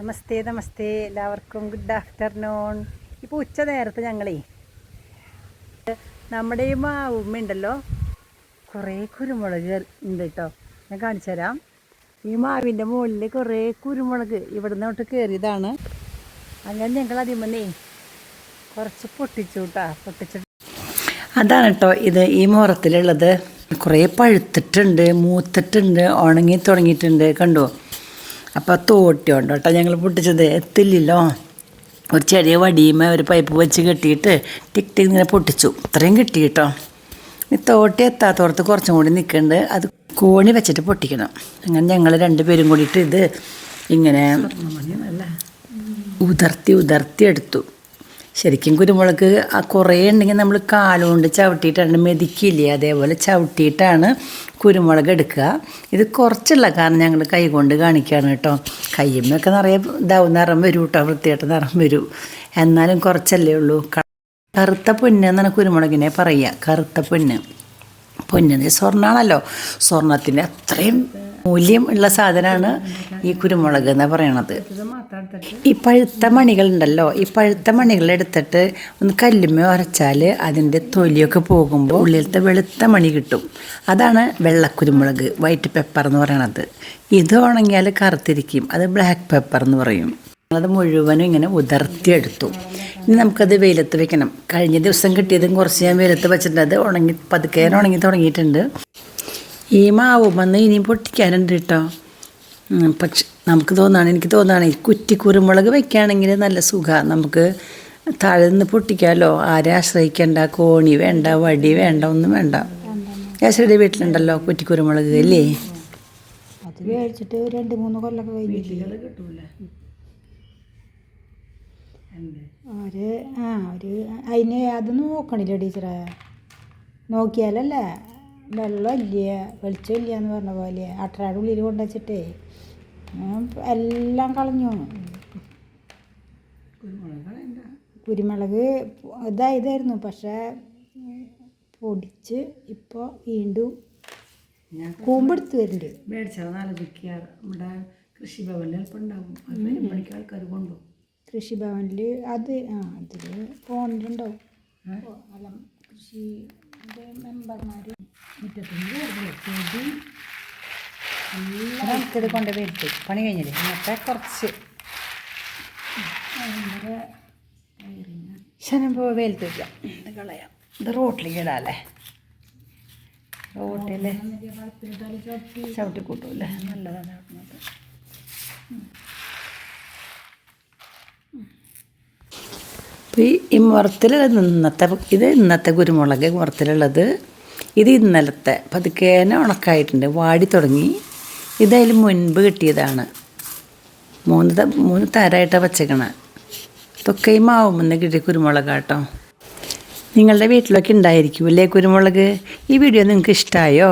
നമസ്തേ നമസ്തേ. എല്ലാവർക്കും good afternoon ഇപ്പോൾ ഉച്ച നേരത്ത് ഞങ്ങളേ നമ്മുടെ ഈ ഉമ്മ ഉണ്ടല്ലോ കുറേ കുരുമുളക് ഉണ്ട് കേട്ടോ ഞാൻ കാണിച്ചു തരാം. ഈ മാവിന്റെ മുകളിൽ കുറേ കുരുമുളക് ഇവിടെ നിന്ന് കയറിയതാണ് അങ്ങനെ ഞങ്ങൾ അതിമന്നേ കുറച്ച് പൊട്ടിച്ചു കേട്ടോ പൊട്ടിച്ചിട്ട് അതാണ് കേട്ടോ ഇത് ഈ മുറത്തിലുള്ളത്. കുറേ പഴുത്തിട്ടുണ്ട് മൂത്തിട്ടുണ്ട് ഉണങ്ങി തുടങ്ങിയിട്ടുണ്ട്. കണ്ടോ? അപ്പോൾ തോട്ടിയുണ്ട് കേട്ടോ ഞങ്ങൾ പൊട്ടിച്ചത് എത്തില്ലല്ലോ. ഒരു ചെറിയ വടിയുമേ ഒരു പൈപ്പ് വെച്ച് കെട്ടിയിട്ട് ടിക് ടിക് ഇങ്ങനെ പൊട്ടിച്ചു. ഇത്രയും കിട്ടി കേട്ടോ ഈ തോട്ടി എത്താത്തോടത്ത് കുറച്ചും കൂടി നിൽക്കുന്നുണ്ട് അത് കോണി വെച്ചിട്ട് പൊട്ടിക്കണം. അങ്ങനെ ഞങ്ങൾ രണ്ടുപേരും കൂടിയിട്ട് ഇത് ഇങ്ങനെ ഉതിർത്തി ഉതിർത്തി എടുത്തു. ശരിക്കും കുരുമുളക് കുറേ ഉണ്ടെങ്കിൽ നമ്മൾ കാലുകൊണ്ട് ചവിട്ടിയിട്ടാണ് മെതിക്കില്ലേ? അതേപോലെ ചവിട്ടിയിട്ടാണ് കുരുമുളക് എടുക്കുക. ഇത് കുറച്ചുള്ള കാരണം ഞങ്ങൾ കൈ കൊണ്ട് കാണിക്കുകയാണ് കേട്ടോ. കയ്യുമ്മൊക്കെ നിറയെ ഇതാവും നിറം വരും കേട്ടോ വൃത്തിയായിട്ട് നിറം വരും. എന്നാലും കുറച്ചല്ലേ ഉള്ളൂ. കറുത്ത പൊന്ന് എന്നാണ് കുരുമുളകിനെ പറയുക. കറുത്ത പൊന്ന്. പൊന്നിന് സ്വർണമാണല്ലോ. സ്വർണത്തിന്റെ അത്രയും മൂല്യം ഉള്ള സാധനമാണ് ഈ കുരുമുളക് എന്ന് പറയണത്. ഈ പഴുത്ത മണികൾ ഉണ്ടല്ലോ ഈ പഴുത്ത മണികൾ എടുത്തിട്ട് ഒന്ന് കല്ലുമ്മ ഉരച്ചാൽ അതിന്റെ തൊലിയൊക്കെ പോകുമ്പോൾ ഉള്ളിലത്തെ വെളുത്ത മണി കിട്ടും. അതാണ് വെള്ളക്കുരുമുളക് വൈറ്റ് പെപ്പർ എന്ന് പറയണത്. ഇത് ഉണങ്ങിയാൽ കറുത്തിരിക്കും അത് ബ്ലാക്ക് പെപ്പർ എന്ന് പറയും. അത് മുഴുവനും ഇങ്ങനെ ഉതിർത്തിയെടുത്തു. ഇനി നമുക്കത് വെയിലത്ത് വെക്കണം. കഴിഞ്ഞ ദിവസം കിട്ടിയതും കുറച്ച് ഞാൻ വെയിലത്ത് വെച്ചിട്ടുണ്ട്. അത് ഉണങ്ങി പതുക്കെ ഉണങ്ങി തുടങ്ങിയിട്ടുണ്ട്. ഈ വന്ന് ഇനിയും പൊട്ടിക്കാനുണ്ട് കേട്ടോ. പക്ഷെ നമുക്ക് തോന്നാണ് എനിക്ക് തോന്നാണ് ഈ കുറ്റി കുരുമുളക് വെക്കുകയാണെങ്കിൽ നല്ല സുഖമാണ് നമുക്ക് താഴെ നിന്ന് പൊട്ടിക്കാമല്ലോ ആരെ ആശ്രയിക്കേണ്ട കോണി വേണ്ട വടി വേണ്ട ഒന്നും വേണ്ട. ഏശ്വരിയുടെ വീട്ടിലുണ്ടല്ലോ കുറ്റി കുരുമുളക് അല്ലേ അത് മേടിച്ചിട്ട് രണ്ട് മൂന്ന് കൊല്ലൊക്കെ കഴിഞ്ഞില്ലേ ഒരു ആ ഒരു അതിന് അത് നോക്കണില്ല ടീച്ചറെ? നോക്കിയാലല്ലേ? വെള്ളം ഇല്ല വെളിച്ചം ഇല്ല എന്ന് പറഞ്ഞ പോലെ. അട്ടറാട് ഉള്ളിൽ കൊണ്ടുവച്ചിട്ടേ. എല്ലാം കളഞ്ഞു. കുരുമുളക് ഇതായതായിരുന്നു പക്ഷേ പൊടിച്ച് ഇപ്പോൾ വീണ്ടും കൂമ്പെടുത്ത് വരുന്നുണ്ട്. മേടിച്ചാൽ ആലോചിക്കുക നമ്മുടെ കൃഷിഭവനിൽ ഉണ്ടാവും. ആൾക്കാർ കൊണ്ടുപോകും. കൃഷിഭവനിൽ അത് ആ അതിൽ ഫോണിലുണ്ടാവും അല്ല കൃഷി മെമ്പർമാർ നമുക്കിത് കൊണ്ട് വരുത്തി പണി കഴിഞ്ഞില്ലേ? ഇന്നത്തെ കുറച്ച്. ശനം പോ വെയിലത്ത് വയ്ക്കാം ഇത് കളയാം. ഇത് റോട്ടിലേക്ക് ഇടാല്ലേ? റോട്ടിൽ ചവിട്ടി. കൂട്ടൂല്ലേ? നല്ലതാണ് ചവിട്ടുന്നത്. അപ്പോൾ ഈ വറുത്തിലുള്ളത് ഇന്നത്തെ ഇത് ഇന്നത്തെ കുരുമുളക് മുറത്തിലുള്ളത് ഇത് ഇന്നലത്തെ പതുക്കേനെ ഉണക്കായിട്ടുണ്ട്. വാടി തുടങ്ങി. ഇതതിൽ മുൻപ് കിട്ടിയതാണ്. മൂന്ന് മൂന്ന് തരായിട്ടാണ് വച്ചേക്കണ. ഇതൊക്കെ ഈ മാവുമെന്ന് കിട്ടിയ കുരുമുളകാട്ടോ. നിങ്ങളുടെ വീട്ടിലൊക്കെ ഉണ്ടായിരിക്കും അല്ലേ കുരുമുളക്? ഈ വീഡിയോ നിങ്ങൾക്ക് ഇഷ്ടമായോ